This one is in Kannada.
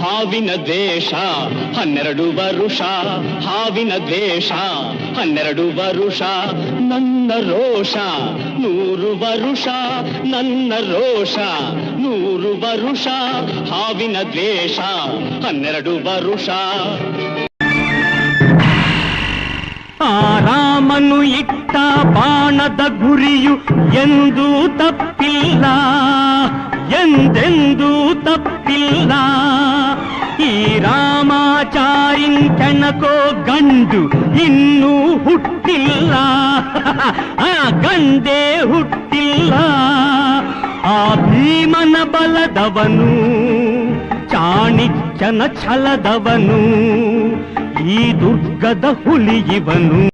ಹಾವಿನ ದೇಶ ಹನ್ನೆರಡು ವರುಷ. ಹಾವಿನ ದ್ವೇಷ, ಹನ್ನೆರಡು ವರುಷ. ನನ್ನ ರೋಷ, ನೂರು ವರುಷ. ನನ್ನ ರೋಷ, ನೂರು ವರುಷ. ಹಾವಿನ ದ್ವೇಷ, ಹನ್ನೆರಡು ವರುಷ. ಆರಾಮನು ಇಟ್ಟ ಬಾಣದ ಗುರಿಯು ಎಂದೂ ತಪ್ಪಿಲ್ಲ. ಎಂದೆಂದೂ ತಪ್ಪಿಲ್ಲ ಈ ರಾಮಾಚಾರಿನ್ ಕೆಣಕೋ ಗಂಡು ಇನ್ನೂ ಹುಟ್ಟಿಲ್ಲ ಆ ಗಂಡೇ ಹುಟ್ಟಿಲ್ಲ ಆ ಭೀಮನ ಬಲದವನು ಚಾಣಿಕ್ಯನ ಛಲದವನು ಈ ದುರ್ಗದ ಹುಲಿ ಇವನು